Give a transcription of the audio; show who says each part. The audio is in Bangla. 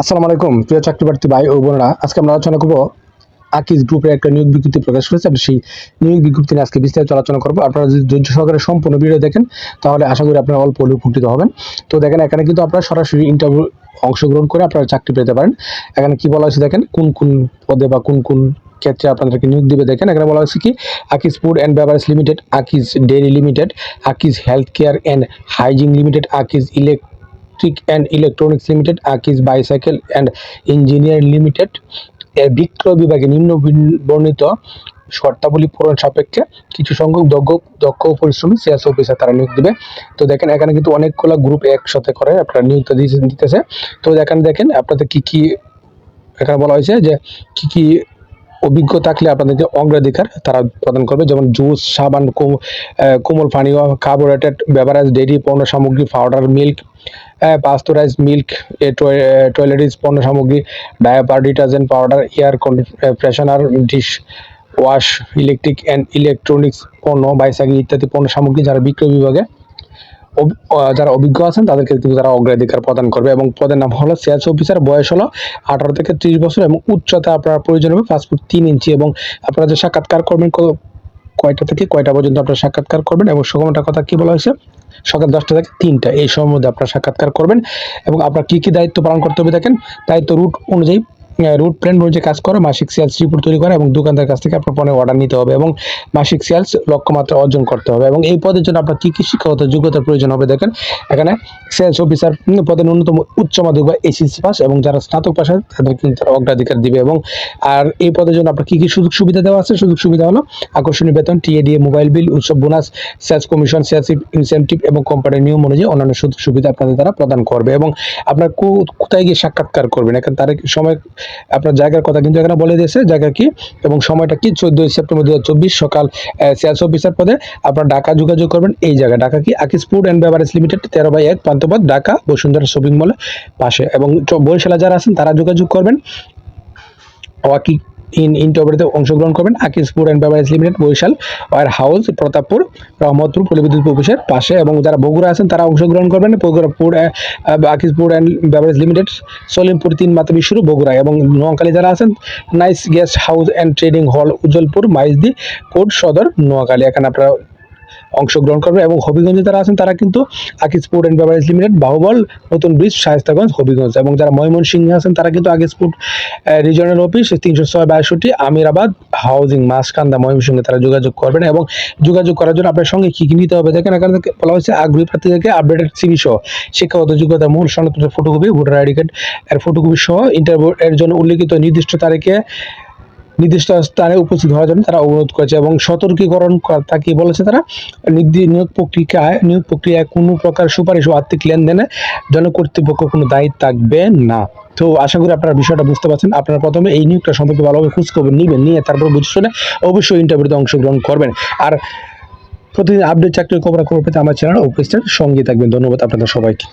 Speaker 1: আসসালামু আলাইকুম, প্রিয় চাকরি প্রার্থী ভাই ও বোনেরা। আজকে আমরা আলোচনা করব আকিজ গ্রুপের একটা নিয়োগ বিজ্ঞপ্তি প্রকাশ করেছে। আমি সেই নিয়োগ বিজ্ঞপ্তি নিয়ে আজকে বিস্তারিত আলোচনা করব। আপনারা যদি ধৈর্য সহকারে সম্পূর্ণ ভিডিও দেখেন, তাহলে আশা করি আপনারা অল্প উপকৃত হবেন। তো দেখেন, এখানে কিন্তু আপনারা সরাসরি ইন্টারভিউ অংশগ্রহণ করে আপনারা চাকরি পেতে পারেন। এখানে কি বলা হয়েছে দেখেন, কোন কোন পদে বা কোন কোন ক্ষেত্রে আপনাদেরকে নিয়োগ দিবে দেখেন। এখানে বলা হয়েছে কি, Akij food and beverage limited, Akij dairy limited, Akij health care and hygiene limited, Akij electric and electronics limited Akij bicycle and engineer limited এর বিক্রয় বিভাগে নিম্ন বর্ণিত শর্তাবলী পূরণ সাপেক্ষে কিছু সংখ্যক দক্ষ দক্ষ পরিশ্রমী সেলস অফিসার তারা নিয়োগ দেবে। তো দেখেন, এখানে কিন্তু অনেকগুলো গ্রুপ একসাথে করে আপনারা নিয়োগটা দিতেছে। তো দেখেন দেখেন আপনাদের কি কি এখানে বলা হয়েছে যে কি কি অভিজ্ঞ থাকলে আপনাদেরকে অগ্রাধিকার তারা প্রদান করবে। যেমন জুস, সাবান, কোম- কোমল পানীয় কার্বোরেটেড বেভারেজ ডেইরি পণ্য সামগ্রী powder milk pasteurize milk toiletries পণ্য সামগ্রী diaper detergent powder air freshener dish wash electric and electronics পণ্য, বাইসাইকেল ইত্যাদি পণ্য সামগ্রী যারা বিক্রয় বিভাগে যারা অভিজ্ঞ আছেন, তাদেরকে কিন্তু তারা অগ্রাধিকার প্রদান করবে এবং পদের নাম হলো সেলস অফিসার বয়স হলো আঠারো থেকে ত্রিশ বছর এবং উচ্চতা আপনার প্রয়োজন হবে পাঁচ ফুট তিন ইঞ্চি এবং আপনারা যে সাক্ষাৎকার করবেন কয়টা থেকে কয়টা পর্যন্ত আপনারা সাক্ষাৎকার করবেন এবং সময়টার কথা কি বলা হয়েছে? সকাল দশটা থেকে তিনটা। এই সময়ের মধ্যে আপনারা সাক্ষাৎকার করবেন এবং আপনার কী কী দায়িত্ব পালন করতে হবে দেখেন, দায়িত্ব রুট অনুযায়ী রুট প্ল্যান অনুযায়ী কাজ করে মাসিক সেলস রিপোর্ট তৈরি করা এবং দোকানদার কাছ থেকে আপনার পণ্যের অর্ডার নিতে হবে এবং মাসিক সেলস লক্ষ্যমাত্রা অর্জন করতে হবে এবং এই পদের জন্য আপনার কী কী শিক্ষাগত যোগ্যতার প্রয়োজন হবে দেখেন। এখানে সেলস অফিসার পদে ন্যূনতম উচ্চ মাধ্যমিক বা এসএসসি পাস এবং যারা স্নাতক পাস আছে তাদের কিন্তু অগ্রাধিকার দিবে এবং আর এই পদের জন্য আপনার কী কী সুযোগ সুবিধা দেওয়া আছে? সুযোগ সুবিধা হলো আকর্ষণীয় বেতন টিএডিএ মোবাইল বিল উৎসব bonus sales commission sales incentive এবং কোম্পানির নিয়ম অনুযায়ী অন্যান্য সুযোগ সুবিধা আপনাদের দ্বারা প্রদান করবে এবং আপনার কোথায় গিয়ে সাক্ষাৎকার করবেন? এখানে তার সময় আপনার জায়গার কথা কিন্তু এখানে বলে দিয়েছে, জায়গা কি এবং সময়টা কি? চোদ্দোই সেপ্টেম্বর দু সকাল সেলস অফিসার পদে আপনার ডাকা যোগাযোগ করবেন। এই জায়গা ডাকা কি? Akij food and beverage limited, তেরো বাই এক পান্তপথ ঢাকা, বসুন্ধরা শপিং মলের পাশে। এবং বরিশালা যারা আছেন, তারা যোগাযোগ করবেন। ওয়াকি ইন ইন্টারভিউতে অংশগ্রহণ করবেন Akij food and beverage limited, Barishal warehouse, Pratappur, Rahmatpur পলিবিদ্যুৎ অফিসের পাশে এবং যারা বগুড়া আছেন তারা অংশগ্রহণ করবেন Bogura food Akij food and beverage limited, Salimpur তিন মাতবি শুরু বগুড়া এবং নোয়াখালী যারা আছেন, nice guest house and trading hall Ujjwalpur, Maijdi court সদর, নোয়াখালী। এখানে আপনারা অংশগ্রহণ করবে এবং হবিগঞ্জে যারা আছেন, তারা কিন্তু Akij food and beverage limited Bahubal, নতুন ব্রিজ শায়স্তাগঞ্জ, হবিগঞ্জ এবং যারা ময়মনসিংহে আছেন, তারা কিন্তু আকিজ ফুড রিজনাল অফিস তিনশো ছয় বাষট্টি আমিরাবাদ হাউজিং মাসকান্দা, ময়মনসিংহে তারা যোগাযোগ করবেন এবং যোগাযোগ করার জন্য আপনার সঙ্গে কী কী নিতে হবে দেখেন, এখানে বলা হয়েছে, আগ্রহী প্রার্থীদেরকে আপডেটেড সিবি সহ, শিক্ষাগত যোগ্যতা মূল সনদের ফটোকপি ভোটার আইডি কার্ড এর ফটোকপি সহ ইন্টারভিউ এর জন্য উল্লিখিত নির্দিষ্ট তারিখে নির্দিষ্ট স্থানে উপস্থিত হওয়ার জন্য তারা অনুরোধ করেছে এবং সতর্কীকরণ কথা কি বলেছে তারা? নিয়োগ প্রক্রিয়ায় নিয়োগ প্রক্রিয়ায় কোনো প্রকার সুপারিশ ও আর্থিক লেনদেনে জনকর্তৃপক্ষ কোনো দায়িত্ব থাকবে না। তো আশা করি আপনারা বিষয়টা বুঝতে পারছেন। আপনারা প্রথমে এই নিয়োগটা সম্পর্কে ভালোভাবে খোঁজখবর নেবেন, নিয়ে তারপর বুঝে শুনে অবশ্যই ইন্টারভিউতে অংশগ্রহণ করবেন। আর প্রতিদিন আপডেট চাকরির খবর খবর পেতে আমার চ্যানেল অফিসটার সঙ্গে থাকবেন। ধন্যবাদ আপনাদের সবাইকে।